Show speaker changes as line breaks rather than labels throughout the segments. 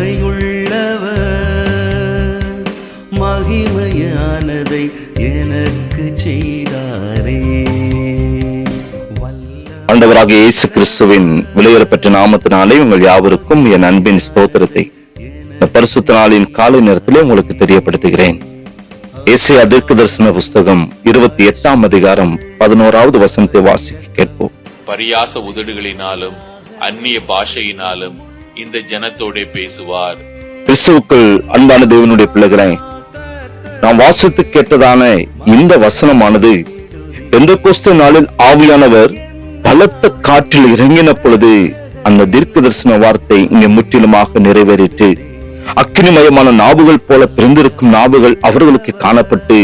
கிருபையுள்ளவர் மகிமையானதை எனக்கு செய்தாரே.
ஆண்டவராக இயேசு கிறிஸ்துவின் விலையுறப்பெற்ற நாமத்தினாலே உங்கள் யாவருக்கும் என் அன்பின் ஸ்தோத்திரத்தை. இந்த பரிசுத்த நாளின் காலை நேரத்திலே உங்களுக்கு தெரியப்படுத்துகிறேன். ஏசியா தீர்க்க தரிசன புஸ்தகம் இருபத்தி எட்டாம் அதிகாரம் பதினோராவது வசனத்தை வாசிக்க கேட்போம்.
பரியாச உதடுகளினாலும் அந்நிய பாஷையினாலும் இந்த ஜனத்தோட பேசுவார்.
கிறிஸ்துவுக்குள் அன்பான தேவனுடைய பிள்ளைகளே நாம் வாசித்து கேட்டதான இந்த வசனமானது எந்த கோஸ்த நாளில் ஆவியானவர் பலத்த காற்றில் இறங்கின பொழுது அந்த தீர்க்க தரிசன வார்த்தை இங்கே முற்றிலுமாக நிறைவேறிட்டு அக்கினிமயமான நாவுகள் போல பிறந்திருக்கும் நாவுகள் அவர்களுக்கு காணப்பட்டு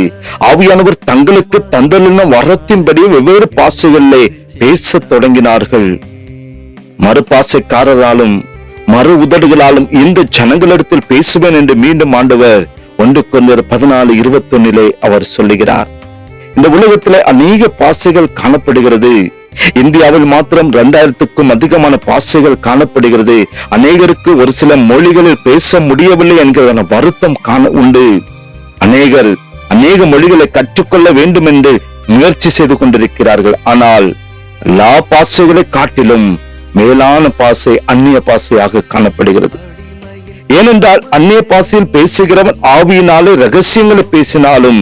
ஆவியானவர் தங்களுக்கு தந்தலின வரத்தின்படி வெவ்வேறு பாசைகளிலே பேசத் தொடங்கினார்கள். மறுபாசைக்காரராலும் மறு உதடுகளாலும் இந்த ஜனங்களிடத்தில் பேசுவேன் என்று மீண்டும் ஆண்டவர் ஒன்று கொண்டு பதினாலு இருபத்தொன்னிலே அவர் சொல்லுகிறார். இந்த உலகத்திலே அநேக பாசைகள் காணப்படுகிறது. இந்தியாவில் மாத்திரம் இரண்டாயிரத்துக்கும் அதிகமான பாசைகள் காணப்படுகிறது. அநேகருக்கு ஒரு சில மொழிகளில் பேச முடியவில்லை என்கிற வருத்தம் காண உண்டு. அநேகர் அநேக மொழிகளை கற்றுக்கொள்ள வேண்டும் என்று முயற்சி செய்து கொண்டிருக்கிறார்கள். ஆனால் எல்லா பாசைகளை காட்டிலும் மேலான பாசை அந்நிய பாசையாக காணப்படுகிறது. ஏனென்றால் அந்நிய பாசையில் பேசுகிறவன் ஆவியினாலே ரகசியங்களை பேசினாலும்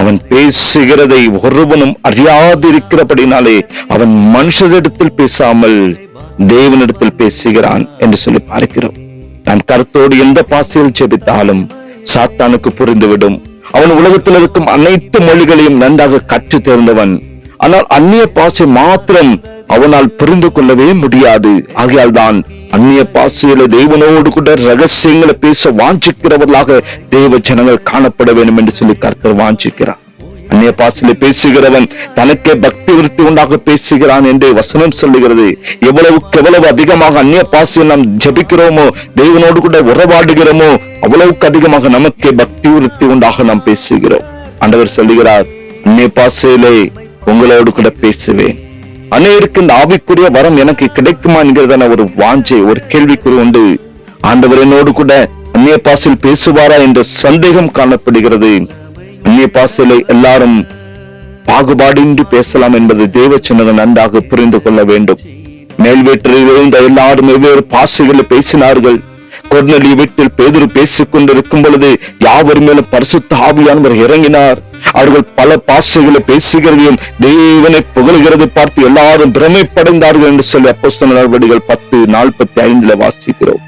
அவன் பேசுகிறதை ஒருவனும் அறியாதிருக்கிறபடினாலே அவன் மனுஷரிடத்தில் பேசாமல் தேவனிடத்தில் பேசுகிறான் என்று சொல்லி பார்க்கிறோம். நான் கருத்தோடு எந்த பாசையில் செபித்தாலும் சாத்தானுக்கு புரிந்துவிடும். அவன் உலகத்தில் இருக்கும் அனைத்து மொழிகளையும் நன்றாக கற்று தேர்ந்தவன் ஆனால் அந்நிய பாசை மாத்திரம் அவனால் புரிந்து கொள்ளவே முடியாது. ஆகையால் தான் அந்நிய பாசையில தேவனோடு கூட ரகசியங்களை பேச வாஞ்சிக்கிறவர்களாக தேவ ஜனங்கள் காணப்பட வேண்டும் என்று சொல்லி கர்த்தர் வாஞ்சிக்கிறார். அந்நிய பாசையில பேசுகிறவன் தனக்கே பக்தி விருத்தி உண்டாக பேசுகிறான் என்று வசனம் சொல்லுகிறது. எவ்வளவுக்கு எவ்வளவு அதிகமாக அந்நிய பாசையில் நாம் ஜெபிக்கிறோமோ தேவனோடு கூட உறவாடுகிறோமோ அவ்வளவுக்கு அதிகமாக நமக்கே பக்தி விருத்தி உண்டாக நாம் பேசுகிறோம். ஆண்டவர் சொல்லுகிறார் அந்நிய பாசையிலே உங்களோடு கூட பேசுவேன். அநேருக்கு இந்த ஆவிக்குரிய வரம் எனக்கு கிடைக்குமா என்கிறதான ஒரு வாஞ்சை ஒரு கேள்விக்குறி உண்டு. ஆண்டவர் என்னோடு கூட அந்நிய பாசையில் பேசுவாரா என்ற சந்தேகம் காணப்படுகிறது. அந்நிய பாசையில எல்லாரும் பாகுபாடின்றி பேசலாம் என்பது தேவ சின்னதை நன்றாக புரிந்து கொள்ள வேண்டும். மேல் வீட்டில் இருந்த எல்லாரும் வெவ்வேறு பாசைகளை பேசினார்கள். கொர்நலி வீட்டில் பேதுரு பேசிக் கொண்டிருக்கும் பொழுது யாவர் மேலும் பரிசுத்த ஆவியானவர் இறங்கினார். அவர்கள் பல பாசைகளை பேசுகிறதையும் தேவனை புகழ்கிறது பார்த்து எல்லாரும் பிரமைப்படைந்தார்கள் என்று சொல்லி அப்போஸ்தலர் நடவடிக்கைகள் பத்து நாற்பத்தி ஐந்துல வாசிக்கிறோம்.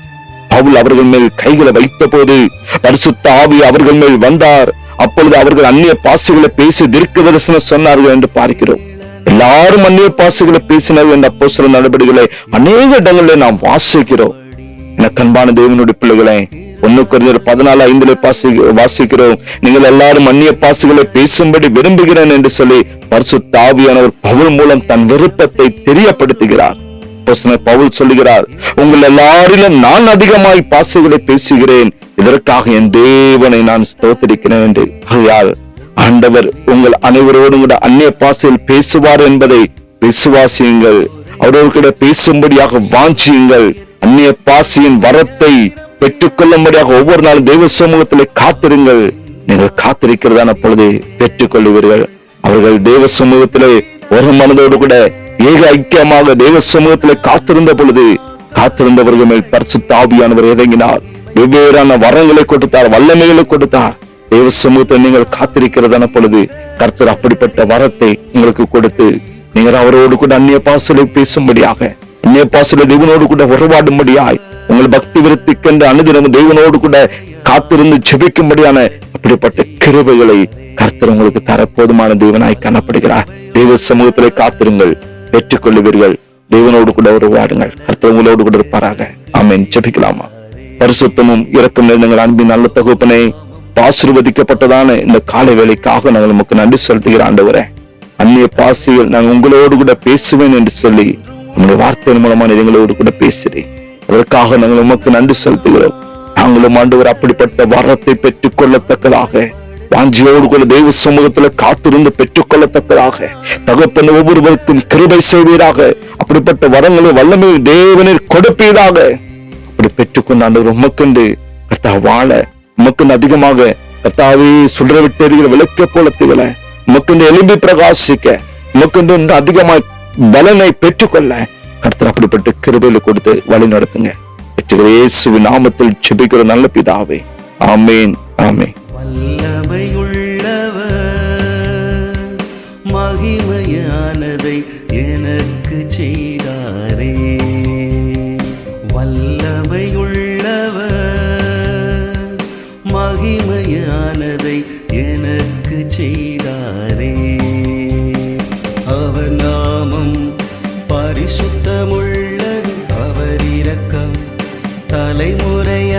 பவுல் அவர்கள் மேல் கைகளை வைத்த போது பரிசுத்த ஆவி அவர்கள் மேல் வந்தார். அப்பொழுது அவர்கள் அந்நிய பாசுகளை பேசி தீர்க்க தரிசனம் சொன்னார்கள் என்று பார்க்கிறோம். எல்லாரும் அந்நிய பாசுகளை பேசினார்கள் என்ற சில நடவடிக்கைகளை அநேக இடங்களில் நாம் வாசிக்கிறோம். என கண்பான தேவனுடைய பிள்ளைகளை ஒன்னு குறைஞ்சர் பதினாலு ஐந்துல பாசி வாசிக்கிறோம். நீங்கள் எல்லாரும் அந்நிய பாசுகளை பேசும்படி விரும்புகிறேன் என்று சொல்லி பரிசு தாவியானவர் பவுல் மூலம் தன் விருப்பத்தை தெரியப்படுத்துகிறார். பவுல் சொல்லுகிறார் உங்கள் எல்லாரிலும் நான் அதிகமாய் பாசுகளை பேசுகிறேன். இதற்காக என் தேவனை நான் ஸ்தோத்திரிக்கிறேன் என்று. ஆகையால் ஆண்டவர் உங்கள் அனைவரோடும் கூட அந்நிய பாசையில் பேசுவார் என்பதை விசுவாசியுங்கள். அவரோடு கூட பேசும்படியாக வாஞ்சியுங்கள். அந்நிய பாசியின் வரத்தை பெற்றுக்கொள்ளும்படியாக ஒவ்வொரு நாளும் தெய்வ சமூகத்திலே காத்திருங்கள். நீங்கள் காத்திருக்கிறதான பொழுது பெற்றுக்கொள்ளுவீர்கள். அவர்கள் தெய்வ சமூகத்திலே ஒரு மனதோடு கூட ஏக ஐக்கியமாக தெய்வ சமூகத்திலே காத்திருந்த பொழுது காத்திருந்தவர்கள் மேல் பரிசுத்த ஆவியானவர் இறங்கினார். வெவ்வேறான வரங்களை கொடுத்தார் வல்லமைகளை கொடுத்தார். தேவ சமூகத்தை நீங்கள் காத்திருக்கிறதான பொழுது கர்த்தர் அப்படிப்பட்ட வரத்தை உங்களுக்கு கொடுத்து நீங்கள் அவரோடு கூட அந்நிய பாசலை பேசும்படியாக அந்நிய பாசலை தேவனோடு கூட உறவாடும்படியாய் உங்கள் பக்தி விருத்திக்கென்று அனுதினமும் தெய்வனோடு கூட காத்திருந்து செபிக்கும்படியான அப்படிப்பட்ட கிருபைகளை கர்த்தர் உங்களுக்கு தர போதுமான தேவனாய் காணப்படுகிறார். தெய்வ சமூகத்திலே காத்திருங்கள் பெற்றுக்கொள்ளுவீர்கள் தெய்வனோடு கூட வாடுங்கள் கர்த்தர் உங்களோடு கூட இருப்பாராக. ஆமேன். செபிக்கலாமா பரிசுத்தமும் இரக்கம் நிறைந்தங்கள் அன்பின் நல்ல தகுப்பனே ஆசிர்வதிக்கப்பட்டதான இந்த காலை வேலைக்காக நாங்கள் நமக்கு நன்றி செலுத்துகிற ஆண்டவரே. அந்நிய பாசியில் நான் உங்களோடு கூட பேசுவேன் என்று சொல்லி உங்களுடைய வார்த்தையின் மூலமா எங்களோடு கூட பேசுறேன் அதற்காக நாங்கள் உமக்கு நன்றி செலுத்துகிறோம். நாங்களும் ஆண்டவர் அப்படிப்பட்ட வரத்தை பெற்றுக் கொள்ளத்தக்கதாக வாஞ்சியோடு கூட தெய்வ சமூகத்துல காத்திருந்து பெற்றுக்கொள்ளத்தக்கதாக தகப்பன் ஒவ்வொருவருக்கும் கிருபை செய்வீராக அப்படிப்பட்ட வரங்களை வல்லமை தேவனில் கொடுப்பீராக. அப்படி பெற்றுக்கொண்ட ஆண்டவர் உமக்கண்டு கர்த்தா வாழ உமக்கண்டு அதிகமாக கர்த்தாவே சுடர விட்டேறிகிற விளக்க போல திகழ உமக்கண்டு எலும்பி பிரகாசிக்க உமக்கண்டு அதிகமாய் பலனை பெற்றுக்கொள்ள கர்த்தர் அப்படிப்பட்ட கிருபையில கொடுத்து வழி நடத்துங்க. நாமத்தில் செபிக்கிற நல்ல பிதாவே. ஆமேன் ஆமேன்.
வல்லமையுள்ளவர் பரிசுத்தமுள்ளது அவர் இரக்கம் தலைமுறையாகவே